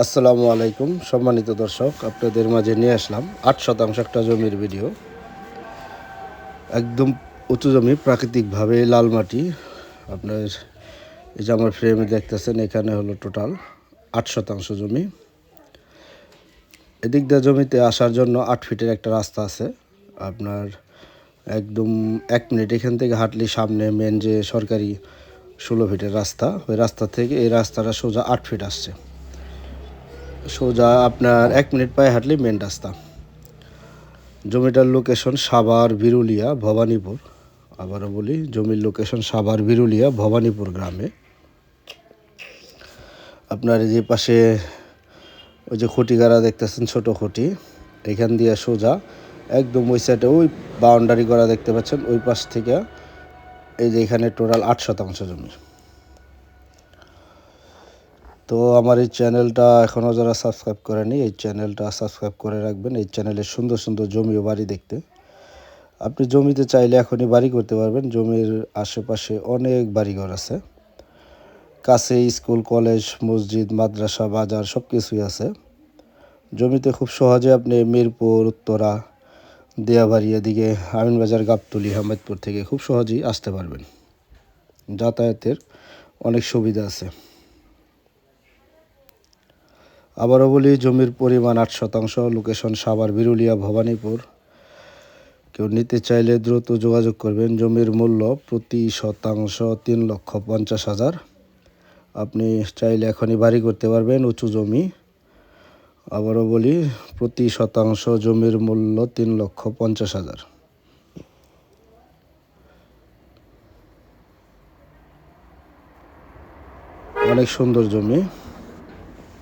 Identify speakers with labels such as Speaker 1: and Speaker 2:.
Speaker 1: আসসালামু আলাইকুম, সম্মানিত দর্শক, আপনাদের মাঝে নিয়ে আসলাম আট শতাংশ একটা জমির ভিডিও। একদম উঁচু জমি, প্রাকৃতিকভাবে লাল মাটি। আপনার এই যে আমার ফ্রেমে দেখতেছেন, এখানে হলো টোটাল আট শতাংশ জমি। এদিক দিয়ে জমিতে আসার জন্য আট ফিটের একটা রাস্তা আছে। আপনার একদম এক মিনিট এখান থেকে হাঁটলে সামনে মেন যে সরকারি ষোলো ফিটের রাস্তা, ওই রাস্তা থেকে এই রাস্তাটা সোজা আট ফিট আসছে। সোজা আপনার এক মিনিট পায়ে হাঁটলেই মেন রাস্তা। জমিটার লোকেশন সাভার বিরুলিয়া ভবানীপুর। আবারও বলি, জমির লোকেশন সাভার বিরুলিয়া ভবানীপুর গ্রামে। আপনার যে পাশে ওই যে খুঁটি গাড়া দেখতেছেন, ছোট খুঁটি। এখান দিয়ে সোজা, একদম ওই সাইডে ওই বাউন্ডারি করা দেখতে পাচ্ছেন, ওই পাশ থেকে এই যে এখানে টোটাল আট শতাংশ জমি। তো আমার এই চ্যানেলটা এখনও যারা সাবস্ক্রাইব করেনি, এই চ্যানেলটা সাবস্ক্রাইব করে রাখবেন। এই চ্যানেলে সুন্দর সুন্দর জমি ও বাড়ি দেখতে। আপনি জমিতে চাইলে এখনই বাড়ি করতে পারবেন। জমির আশেপাশে অনেক বাড়িঘর আছে। কাছে স্কুল, কলেজ, মসজিদ, মাদ্রাসা, বাজার সব কিছুই আছে। জমিতে খুব সহজে আপনি মিরপুর, উত্তরা দেয়াবাড়ি এদিকে আমিনবাজার, গাবতলি, আহমেদপুর থেকে খুব সহজেই আসতে পারবেন। যাতায়াতের অনেক সুবিধা আছে। আবারও বলি, জমির পরিমাণ আট শতাংশ লোকেশন সাভার, বিরুলিয়া, ভবানীপুর। কেউ নিতে চাইলে দ্রুত যোগাযোগ করবেন। জমির মূল্য প্রতি শতাংশ তিন লক্ষ পঞ্চাশ হাজার। আপনি চাইলে এখনই বাড়ি করতে পারবেন, উঁচু জমি। আবারও বলি, প্রতি শতাংশ জমির মূল্য তিন লক্ষ পঞ্চাশ হাজার। অনেক সুন্দর জমি।